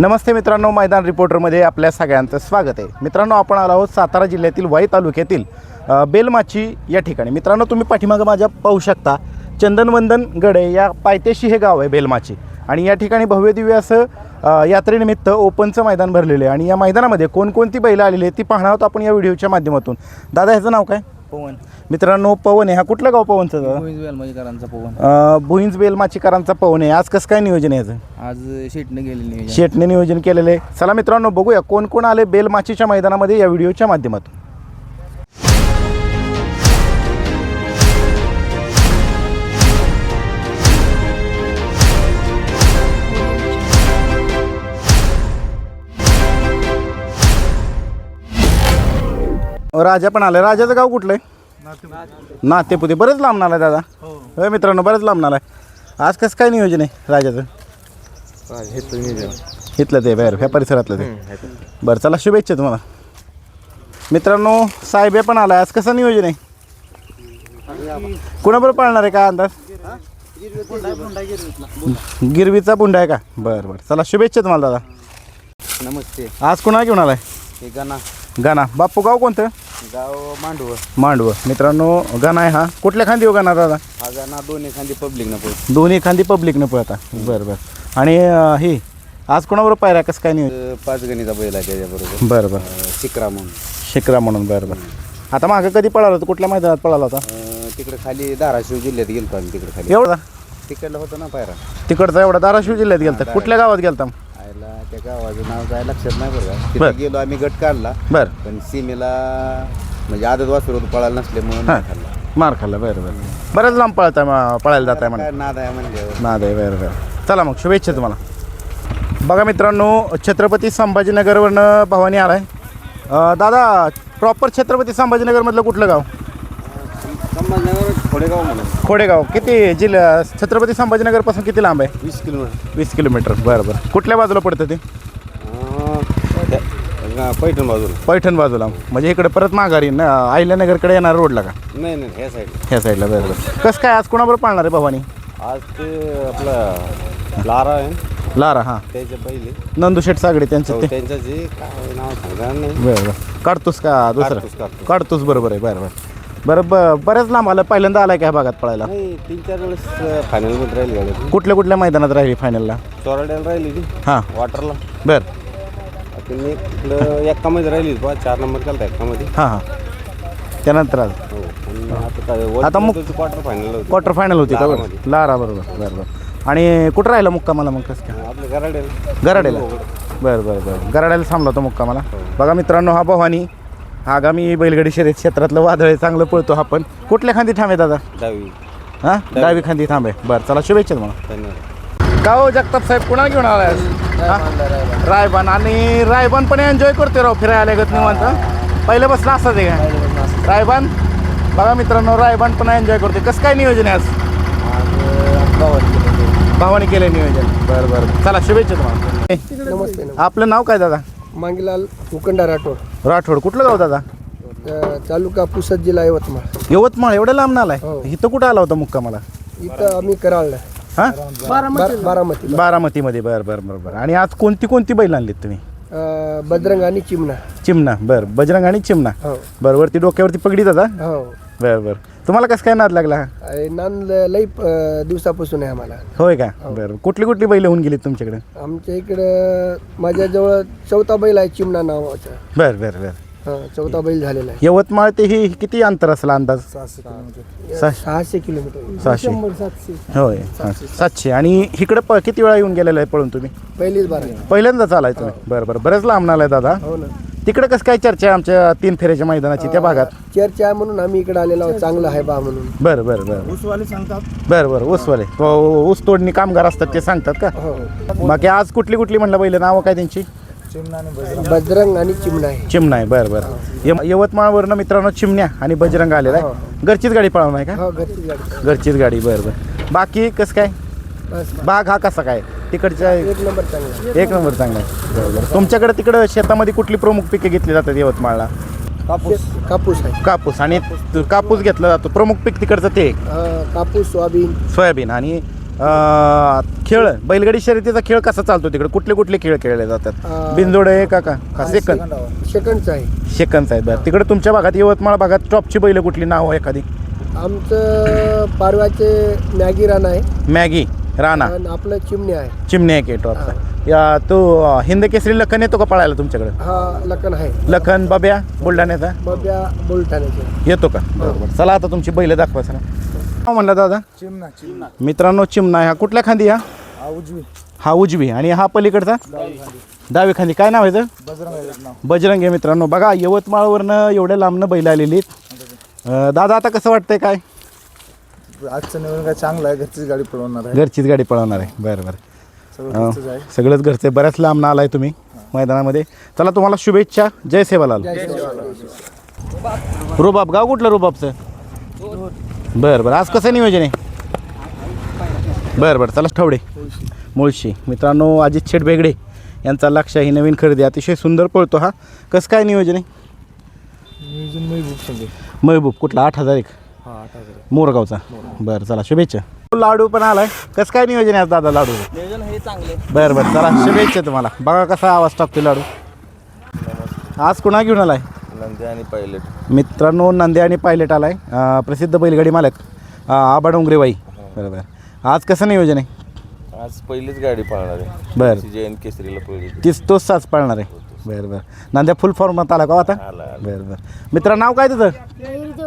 नमस्ते मित्रांनो मैदान रिपोर्टरमध्ये आपल्या सगळ्यांचं स्वागत आहे. मित्रांनो आपण आलो आहोत सातारा जिल्ह्यातील वाई तालुक्यातील बेलमाची या ठिकाणी. मित्रांनो तुम्ही पाठीमागं माझ्या पाहू शकता चंदनवंदन गडे या पायथ्याशी हे गाव आहे बेलमाची. आणि या ठिकाणी भव्यदिव्य असं यात्रेनिमित्त ओपनचं मैदान भरलेलं आहे. आणि या मैदानामध्ये कोणकोणती बैलं आलेली आहेत ती पाहणार आहोत आपण या व्हिडिओच्या माध्यमातून. दादा ह्याचं नाव काय? पवन. मित्रांनो पवन आहे. हा कुठलं गाव पवनचं दादा? वेलमाजीकरांचा पवन. अ, भुईंज बेलमाचीकरांचा पवन आहे. आज कसं काय नियोजन आहे याचं? आज शेटने गेलेली नियोजन. शेटने नियोजन केलेले चला मित्रांनो बघूया कोण कोण आले बेलमाचीच्या मैदानामध्ये या व्हिडिओच्या माध्यमातून. राजा पण आलाय. राजाचं गाव कुठलं आहे नातेपुते. बरेच लांब आलाय दादा. होय मित्रांनो बरेच लांब आलाय. आज कसं काय नियोजन आहे राजाचं? इथलं ते बाहेर ह्या परिसरातलं ते. बरं चला शुभेच्छा तुम्हाला. मित्रांनो साहेबे पण आलाय. आज कसं नियोजन आहे? कुणाबरोबर पाळणार आहे का अंदाज? गिरवीचा बुंडा आहे का? बरं बरं. चला शुभेच्छा तुम्हाला दादा. नमस्ते. आज कुणा घेऊन आलाय? हे गाणा. गाणा. बाप्पू गाव कोणतं? गाव मांडव. मांडव. मित्रांनो गाणा आहे हा. कुठल्या खांदी हो गाणा दादा? हा गाणा दोन एखादी पब्लिक न पळ दोन्ही खांदी पब्लिकनं पळता. बरं बरं. आणि अं, हे आज कोणाबरोबर पायऱ्या कसं काय नियोजन? पाच गणीचा बैल आहे त्याच्याबरोबर. बरं बरं. अं, शिकरा म्हणून. शिकरा म्हणून बरं बरं. आता मागं कधी पळाला होता? कुठल्या मैदानात पळाला होता? अं, तिकडे खाली धाराशिव जिल्ह्यात गेलतो आम्ही तिकडे खाली. एवढा? तिकडला होता ना पायरा. तिकडचा एवढा धाराशिव जिल्ह्यात गेलता. कुठल्या गावात गेलता? आयला त्या गावाचं नाव काय लक्षात नाही बरं का. बर. तिथे गेलो आम्ही गट काढला. बरं. पण सीमेला म्हणजे आदत वासर होतं पळायला नसल्यामुळे नाही खाल्ला. मार खाल्ला बरं बरं. बरंच लांब पळता म- पळायला जात आहे म्हणा काय नाद आहे म्हणजे ना दे बरं बरं. चला मग शुभेच्छा तुम्हाला. बघा मित्रांनो छत्रपती संभाजीनगरवरनं भवानी आलाय. अं, दादा प्रॉपर छत्रपती संभाजीनगरमधलं कुठलं गाव? संभाजीनगर खोडेगाव म्हणून. खोडेगाव किती जिल्हा छत्रपती संभाजीनगरपासून किती लांब आहे? वीस किलोमीटर. वीस किलोमीटर. बरं बरं. कुठल्या बाजूला पडतं ते? अं, पैठण बाजूला. पैठण बाजूला. म्हणजे इकडे परत माघारी ना अहिल्यानगरकडे येणार रोडला का? नाही नाही ह्या साईड ह्या साईडला बरं बरं. कसं काय आज कोणाबरोबर पाळणार आहे भवानी? आज ते आपलं लारा आहे लारा हां. त्याचे पहिले. नंदू सागडे त्यांचं ते. त्यांचं जे काय नाव सांगणार नाही. बरं बरं. काढतोस का दुसरं? काढतोस, काढतोस. काढतोस बरोबर आहे. बरं बरं. बरं ब बऱ्याच लांब आलं. पहिल्यांदा आलाय का ह्या भागात पळायला? नाही तीन चार वेळेस फायनलमध्ये राहिली गाडी. कुठल्या कुठल्या मैदानात राहिली फायनलला चोराड्याला राहिली ती हां. वॉटरला बरं. आता मी इकडं एक्कामध्ये राहिली बा चार नंबर केला एक्कामध्ये हां हां. त्यानंतर आज? हो आणि आता काय आता क्वार्टर फायनल होती. क्वार्टर फायनल होती का? बरं. लारामध्ये. लारा बरोबर बरं बरं आणि कुठं राहिला मुक्कामाला मग कसं काय? आपल्या गराड्याला गराडेला बरं बरं बरं. गराड्याला थांबला होता मुक्कामाला. बघा मित्रांनो हा भवानी आगामी बैलगाडी शर्यत क्षेत्रातलं वादळ आहे चांगलं पळतो हा पण. कुठल्या खांदी थांबे दादा? दहावी. हां? डावी खांदी थांबे बरं चला शुभेच्छा तुम्हाला. धन्यवाद. का हो जगताप साहेब कुणा घेऊन आलाय? हा? रायबान. आणि रायबान पण एन्जॉय करते राव फिरायला गत निवांत. पहिलं बसला असतात आहे का रायबान? बघा मित्रांनो रायबान पण एन्जॉय करते कसं काय नियोजन आहे आज? भावाने केलं नियोजन. बरं बरं. चला शुभेच्छा तुम्हाला. नमस्ते आपलं नाव काय दादा? मांगीलाल मुकंडा राठोड. राठोड कुठलं गाव दादा? अ, तालुका पुसद जिल्हा यवतमाळ. यवतमाळ एवढं लांब आलाय हो. इथं कुठं आला होता मुक्कामाला इथं आम्ही कराळला हा? बार- बारामती बारामतीमध्ये बरं बरं बरं बरं. आणि आज कोणती कोणती बैल आणलीत तुम्ही? अ, बजरंग आणि चिमणा. चिमणा बरं. बजरंग आणि चिमणा. हो. बरं वरती डोक्यावरती पगडी दादा? हो. बरं बरं. तुम्हाला कसं काय नाद लागला? अ, नान ल- लई अ, दिवसापासून आहे आम्हाला. होय का? बरं. कुठली कुठली बैल होऊन गेली तुमच्याकडे? आमच्या इकडं माझ्याजवळ चौथा बैल आहे चिमणा नावाचा. बरं बरं बरं. हा चौथा बैल झालेला आहे. यवतमाळ ते ही किती अंतर असेल अंदाज? सहा- सहाशे. किलोमीटर. सहाशे. होय हां, सातशे आणि इकडे प किती वेळा येऊन गेलेला आहे पळून तुम्ही? पहिलीच बार आहे. पहिल्यांदाच आलाय तुम्ही. बरं बरं. बरेच लांब आलाय दादा. हो ना. तिकडे कसं काय चर्चा आहे आमच्या तीन फेऱ्याच्या मैदानाची त्या भागात? चर्चा आहे म्हणून आम्ही इकडे आलेलो आहोत चांगलं आहे बा म्हणून. बरं बरं बरं. ऊसवाले सांगतात. बरं बरं ऊसवाले. तो ऊस तोडणी कामगार असतात ते सांगतात का? हो बाकी आज कुठली कुठली म्हणलं पहिलं नावं काय त्यांची? बजरंग. आणि चिमणा आहे. चिमणा आहे बरं बरं. यव- यवतमाळवरनं मित्रांनो चिमण्या आणि बजरंग आलेला आहे. घरचीच गाडी पळवणार आहे का? हो घरची गाडी. घरचीच गाडी बरं बरं. बाकी कसं काय? बस बाग हा कसा काय? तिकडच्या एक नंबर चांगला आहे. एक नंबर चांगला आहे. तुमच्याकडे तिकडं शेतामध्ये कुठली प्रमुख पिके घेतली जातात यवतमाळला कापूस. कापूस आहे. कापूस. आणि त- कापूस घेतला जातो. प्रमुख पीक तिकडचं ते एक. अं, कापूस सोयाबीन. सोयाबीन. आणि अं, खेळ. बैलगाडी शर्यतीचा खेळ कसा चालतो तिकडे? कुठले कुठले खेळ खेळले जातात? अं, बिनजोड आहे का का? का सेकंद? सेकंडचं आहे. सेकंद आहेत बरं. तिकडे तुमच्या भागात यवतमाळ भागात टॉपची बैल कुठली? नाव आहे एखादी? आमचं पारव्याचे मॅगी रान आहे. मॅगी. राणा. आणि आपलं चिमणी आहे. चिमणे आहे की टॉपचा या तो हिंद केसरी लखन येतो का पळायला तुमच्याकडे? हा लखन आहे. लखन बब्या बुलढाण्याचा बब्या बुलढाण्याचे. येतो का? बरोबर. चला आता तुमची बैल दाखवा चला काय म्हणला दादा? चिमणा चिमणा. मित्रांनो चिमणा ह्या कुठल्या खांदी हा? उजवी. हा उजवी. आणि हा पलीकडचा? डावी खांदी. काय नाव आहे? बजरंग नाव. बजरंग आहे मित्रांनो. बघा यवतमाळवरनं एवढ्या लांबनं बैल आलेली आहेत. अं, दादा आता कसं वाटतंय काय? आजचं नियोजन काय चांगलं आहे? घरचीच गाडी पळवणार आहे. घरचीच गाडी पळवणार आहे. बरं बरं. सगळं अं, घरचंच आहे. सगळंच घरचे बऱ्याच लांबनं आलाय तुम्ही मैदानामध्ये. चला तुम्हाला शुभेच्छा. जय सेवालाल. रुबाब गाव कुठलं रुबाबचं? बरं बरं. आज कसं नियोजन आहे? बरं बरं. चला ठवडे. मुळशी. मित्रांनो अजित शेठ बेगडे यांचा लक्ष ही नवीन खरेदी. अतिशय सुंदर पळतो हा. कसं काय नियोजन आहे? नियोजन मी बुक सांगे महबूब. कुठला? आठ हजार एक. मोरगावचा? बरं चला शुभेच्छा. लाडू पण आलाय. कसं काय नियोजन आहे आज दादा लाडू? नियोजन हे चांगले बरं बरं चला शुभेच्छा तुम्हाला. बघा कसा आवाज टाकतो लाडू. आज कुणा घेऊन आलाय? नंदी आणि पायलट. मित्रांनो नंदे आणि पायलट आलाय. प्रसिद्ध बैलगाडी मालक आबा डोंगरेबाई. बरं बरं. आज कसं नियोजन आहे? आज पहिलीच गाडी पळणार आहे. बरं. जैन केसरीला पळली तीच तोच साच पाळणार आहे. बरं बरं. नांद्या फुल फॉर्मात आला का हो आता? आला बरं बरं. मित्रा नाव काय तुझं?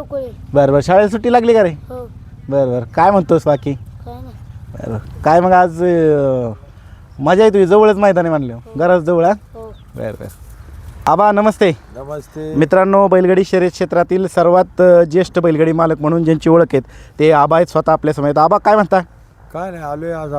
देवकोळे बरं बरं. शाळेला सुट्टी लागली का रे? हो. बरं बरं. काय म्हणतोस बाकी? काय नाही. बरं काय मग आज अं, मजा आहे तुझी जवळच मैदानी म्हणलं घराच जवळ हा? हो. बरं बरं. आबा नमस्ते. नमस्ते. मित्रांनो बैलगाडी शर्यत क्षेत्रातील सर्वात अ, ज्येष्ठ बैलगाडी मालक म्हणून ज्यांची ओळख आहेत ते आबा आहेत स्वतः आपल्यासमोर आबा काय म्हणता? काय नाही आलोय आज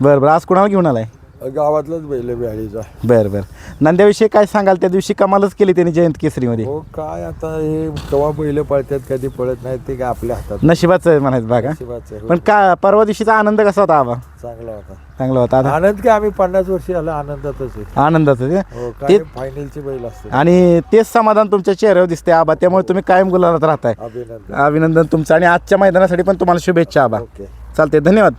बरं बरं. आज कुणाला घेऊन आलाय? गावातलाच बैल बिहाडीचा बरं बरं. नंद्याविषयी काय सांगाल? त्या दिवशी कमालच केली त्यांनी जयंत केसरीमध्ये. हो काय आता हे केव्हा बैल पळतात कधी पळत नाहीत ते काय आपल्या हातात. नशिबाचं आहे म्हणायचं बघा नशिबाचं आहे. हो, पण का परवा दिवशीचा आनंद कसा होता आबा? चांगला होता. चांगला होता. आता आनंद काय आम्ही पन्नास वर्षी आलो आनंदातच आहे. आनंदाचं ते. हो ते काय फायनलची बैल असते. आणि तेच समाधान तुमच्या चेहऱ्यावर दिसते आबा. त्यामुळे तुम्ही कायम गुलाबात राहताय. अभिनंदन. अभिनंदन तुमचं. आणि आजच्या मैदानासाठी पण तुम्हाला शुभेच्छा आबा. ओके. चालते धन्यवाद.